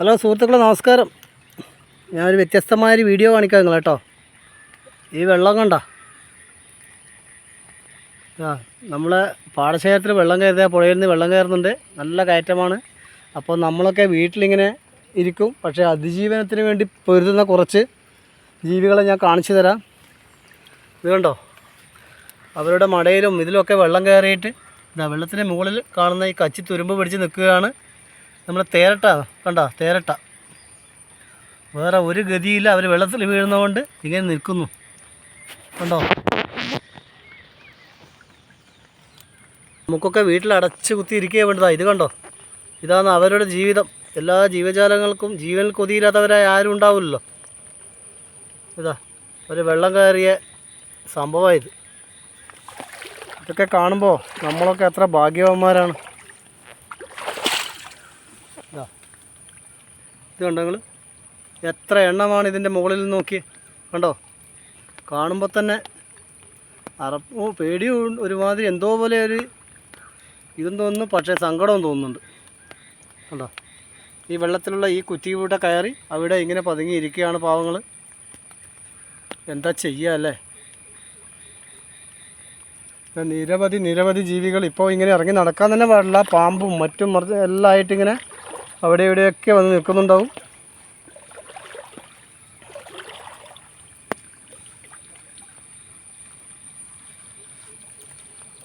Hello സുഹൃത്തുക്കളെ നമസ്കാരം. ഞാനൊരു വ്യത്യസ്തമായൊരു വീഡിയോ കാണിക്കാം നിങ്ങൾ കേട്ടോ. ഈ വെള്ളം കണ്ട? ആ നമ്മളെ പാടശേഖരത്തിൽ വെള്ളം കയറിയ പുഴയിൽ നിന്ന് വെള്ളം കയറുന്നുണ്ട്. നല്ല കയറ്റമാണ്. അപ്പോൾ നമ്മളൊക്കെ വീട്ടിലിങ്ങനെ ഇരിക്കും. പക്ഷേ അതിജീവനത്തിന് വേണ്ടി പൊരുതുന്ന കുറച്ച് ജീവികളെ ഞാൻ കാണിച്ചു തരാം. ഇത് കണ്ടോ? അവരുടെ മടയിലും ഇതിലൊക്കെ വെള്ളം കയറിയിട്ട് ഇതാ വെള്ളത്തിന് മുകളിൽ കാണുന്ന ഈ കച്ചി തുരുമ്പ് പിടിച്ച് നിൽക്കുകയാണ്. നമ്മൾ തേരട്ട കണ്ട? തേരട്ട. വേറെ ഒരു ഗതിയില്ല. അവർ വെള്ളത്തിൽ വീഴുന്നതുകൊണ്ട് ഇങ്ങനെ നിൽക്കുന്നു. കണ്ടോ? നമുക്കൊക്കെ വീട്ടിൽ അടച്ച് കുത്തി ഇരിക്കുക വേണ്ടതാ ഇത് കണ്ടോ? ഇതാണ് അവരുടെ ജീവിതം. എല്ലാ ജീവജാലങ്ങൾക്കും ജീവൻ കൊതിയില്ലാത്തവരായ ആരും ഉണ്ടാവില്ലല്ലോ. ഇതാ ഒരു വെള്ളം കയറിയ സംഭവമായത് ഇതൊക്കെ കാണുമ്പോൾ നമ്മളൊക്കെ എത്ര ഭാഗ്യവാന്മാരാണ്. ഇത് കണ്ടോ നിങ്ങൾ എത്ര എണ്ണമാണ് ഇതിന്റെ മുകളിൽ നിന്ന് നോക്കി? കണ്ടോ? കാണുമ്പോൾ തന്നെ അറപ്പോ പേടിയും. ഒരുമാതിരി എന്തോ പോലെ ഒരു ഇതും തോന്നുന്നു പക്ഷേ സങ്കടവും തോന്നുന്നുണ്ട്. കണ്ടോ? ഈ വെള്ളത്തിലുള്ള ഈ കുറ്റി കൂട്ട കയറി അവിടെ ഇങ്ങനെ പതുങ്ങിയിരിക്കുകയാണ് പാവങ്ങൾ എന്താ ചെയ്യുക അല്ലേ? നിരവധി നിരവധി ജീവികൾ ഇപ്പോൾ ഇങ്ങനെ ഇറങ്ങി നടക്കാൻ തന്നെ പാടില്ല. പാമ്പും മറ്റും മറിച്ച് എല്ലാം ആയിട്ട് ഇങ്ങനെ അവിടെ ഇവിടെയൊക്കെ വന്ന് നിൽക്കുന്നുണ്ടാവും.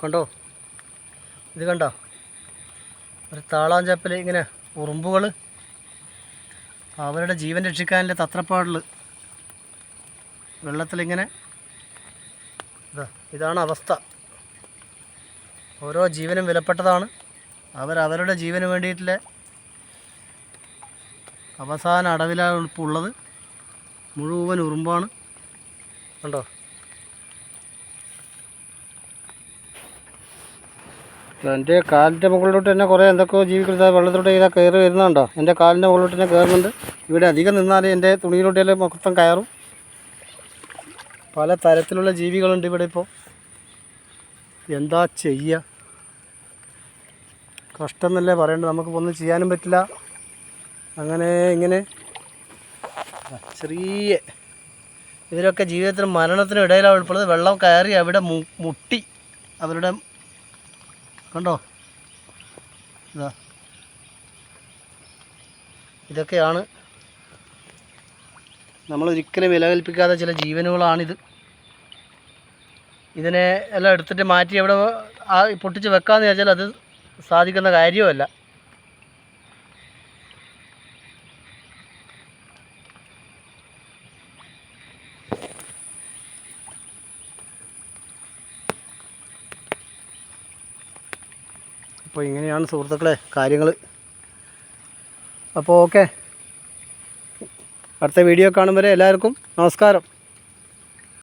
കണ്ടോ? ഇത് കണ്ടോ? ഒരു താളാഞ്ചപ്പൽ ഇങ്ങനെ ഉറുമ്പുകൾ അവരുടെ ജീവൻ രക്ഷിക്കാനുള്ള തത്രപ്പാടിൽ വെള്ളത്തിലിങ്ങനെ ഇതാ ഇതാണ് അവസ്ഥ. ഓരോ ജീവനും വിലപ്പെട്ടതാണ്. അവരവരുടെ ജീവന് വേണ്ടിയിട്ടുള്ള അവസാന അടവിലാണ് ഉള്ളത്. മുഴുവൻ ഉറുമ്പാണ്. കണ്ടോ? എന്റെ കാലിന്റെ മുകളിലോട്ട് തന്നെ കുറേ എന്തൊക്കെയോ ജീവിക്കുന്നത് വെള്ളത്തിലോട്ട് ഇതാ കയറി വരുന്നുണ്ടോ? എന്റെ കാലിന്റെ മുകളിലോട്ട് തന്നെ കയറുന്നുണ്ട്. ഇവിടെ അധികം നിന്നാൽ എന്റെ തുണിയിലോട്ടെല്ലാം മൊത്തം കയറും. പല തരത്തിലുള്ള ജീവികളുണ്ട് ഇവിടെ ഇപ്പോൾ. എന്താ ചെയ്യുക? കഷ്ടം എന്നല്ലേ പറയേണ്ടത്? നമുക്കിപ്പോൾ ഒന്നും ചെയ്യാനും പറ്റില്ല. അങ്ങനെ ഇങ്ങനെ ചെറിയ ഇതിലൊക്കെ ജീവിതത്തിനും മരണത്തിനും ഇടയിലാണ് ഉൾപ്പെടുന്നത് വെള്ളം കയറി അവിടെ മുട്ടി അവരുടെ കണ്ടോ? ഇതാ. ഇതൊക്കെയാണ് നമ്മൾ ഒരിക്കലും വില കൽപ്പിക്കാത്ത ചില ജീവനുകളാണിത്. ഇതിനെ എല്ലാം എടുത്തിട്ട് മാറ്റി എവിടെ പൊട്ടിച്ച് വെക്കാമെന്ന് വിചാരിച്ചാൽ അത് സാധിക്കുന്ന കാര്യമല്ല അപ്പോൾ ഇങ്ങനെയാണ് സുഹൃത്തുക്കളെ കാര്യങ്ങൾ അപ്പോൾ ഓക്കെ. അടുത്ത വീഡിയോ കാണും വരെ എല്ലാവർക്കും നമസ്കാരം.